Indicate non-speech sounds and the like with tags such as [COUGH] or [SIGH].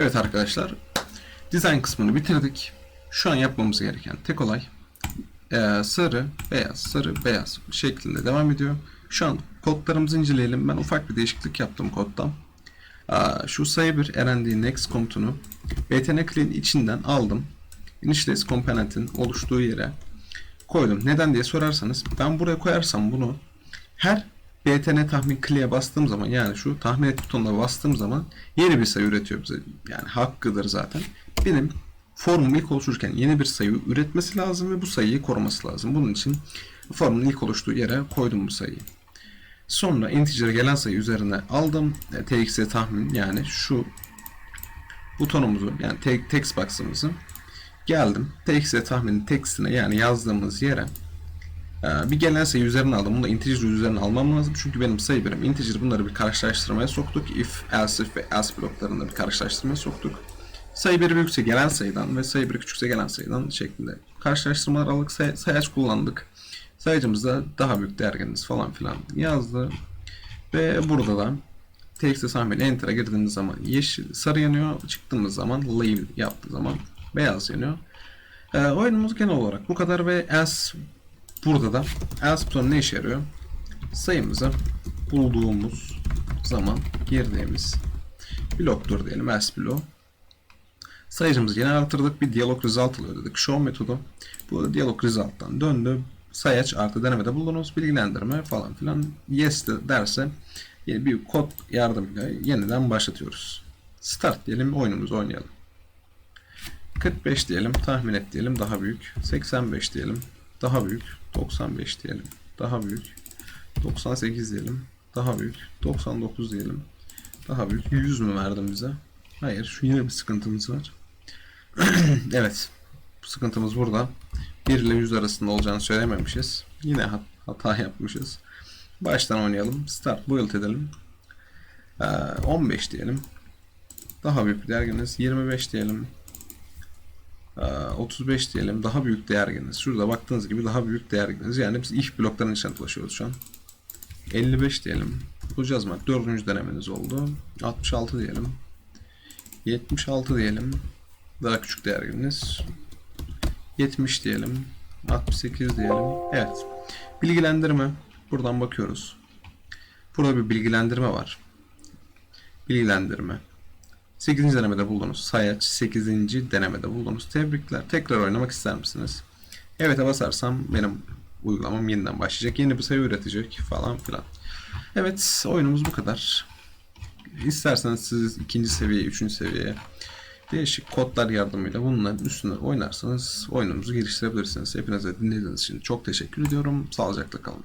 Evet arkadaşlar, dizayn kısmını bitirdik. Şu an yapmamız gereken tek olay eee, sarı, beyaz, sarı, beyaz şeklinde devam ediyor. Şu an kodlarımızı inceleyelim. Ben ufak bir değişiklik yaptım koddan. Aa, Şu sayı bir RND next komutunu btn clean içinden aldım. Initialize komponentin oluştuğu yere koydum. Neden diye sorarsanız ben buraya koyarsam bunu her BTN tahmin clear'e bastığım zaman yani şu tahmin et butonuna bastığım zaman yeni bir sayı üretiyor bize. Yani hakkıdır zaten. Benim formumu ilk oluştururken yeni bir sayı üretmesi lazım ve bu sayıyı koruması lazım. Bunun için formun ilk oluştuğu yere koydum bu sayıyı. Sonra integer'e gelen sayı üzerine aldım. E, TX'e tahmin yani şu butonumuzu yani te- text box'ımızı geldim. TX'e tahminin textine yani yazdığımız yere bir gelen sayı üzerine aldım. Bunu da integer üzerine almam lazım. Çünkü benim sayı birim integer bunları bir karşılaştırmaya soktuk. If, else if ve else bloklarını bir karşılaştırmaya soktuk. Sayı biri büyükse gelen sayıdan ve sayı biri küçükse gelen sayıdan şeklinde karşılaştırmalar aldık. Say sayaç kullandık. Sayıcımızda daha büyük değergeniniz falan filan yazdı. Ve burada da TXT tahmini enter'a girdiğimiz zaman yeşil, sarı yanıyor. Çıktığımız zaman leave yaptığı zaman beyaz yanıyor. Ee, oyunumuz genel olarak bu kadar ve else Burada da else butonu ne işe yarıyor? Sayımızı bulduğumuz zaman girdiğimiz bloktur diyelim else bloğu. Sayıcımızı yine artırdık. Bir diyalog result alıyor dedik. Show metodu. Bu diyalog result'tan döndü. Sayaç artı denemede bulunuz. Bilgilendirme falan filan. Yes de derse yeni bir kod yardımıyla yeniden başlatıyoruz. Start diyelim oyunumuzu oynayalım. 45 diyelim. Tahmin et diyelim. Daha büyük. 85 diyelim. Daha büyük. 95 diyelim. Daha büyük. 98 diyelim. Daha büyük. 99 diyelim. Daha büyük. 100 mü verdin bize? Hayır. Şu yine bir sıkıntımız var. [CLEARS THROAT] evet. Sıkıntımız burada. 1 ile 100 arasında olacağını söylememişiz. Yine hat- hata yapmışız. Baştan oynayalım. Start build edelim. Ee, 15 diyelim. Daha büyük bir derginiz. 25 diyelim. Ee, 35 diyelim. Daha büyük değergeniz. Şurada baktığınız gibi daha büyük değergeniz. Yani biz if bloklarının içine dolaşıyoruz şu an. 55 diyelim. Bulacağız mı? Dördüncü denemeniz oldu. 66 diyelim. 76 diyelim. Daha küçük değergeniz. 70 diyelim. 68 diyelim. Evet. Bilgilendirme. Buradan bakıyoruz. Burada bir bilgilendirme var. Bilgilendirme. 8. denemede buldunuz. Sayaç 8. denemede buldunuz. Tebrikler. Tekrar oynamak ister misiniz? Evet'e basarsam benim uygulamam yeniden başlayacak. Yeni bir sayı üretecek falan filan. Evet oyunumuz bu kadar. İsterseniz siz ikinci seviye, üçüncü seviyeye değişik kodlar yardımıyla bunların üstüne oynarsanız oyunumuzu geliştirebilirsiniz. Hepinize dinlediğiniz için çok teşekkür ediyorum. Sağlıcakla kalın.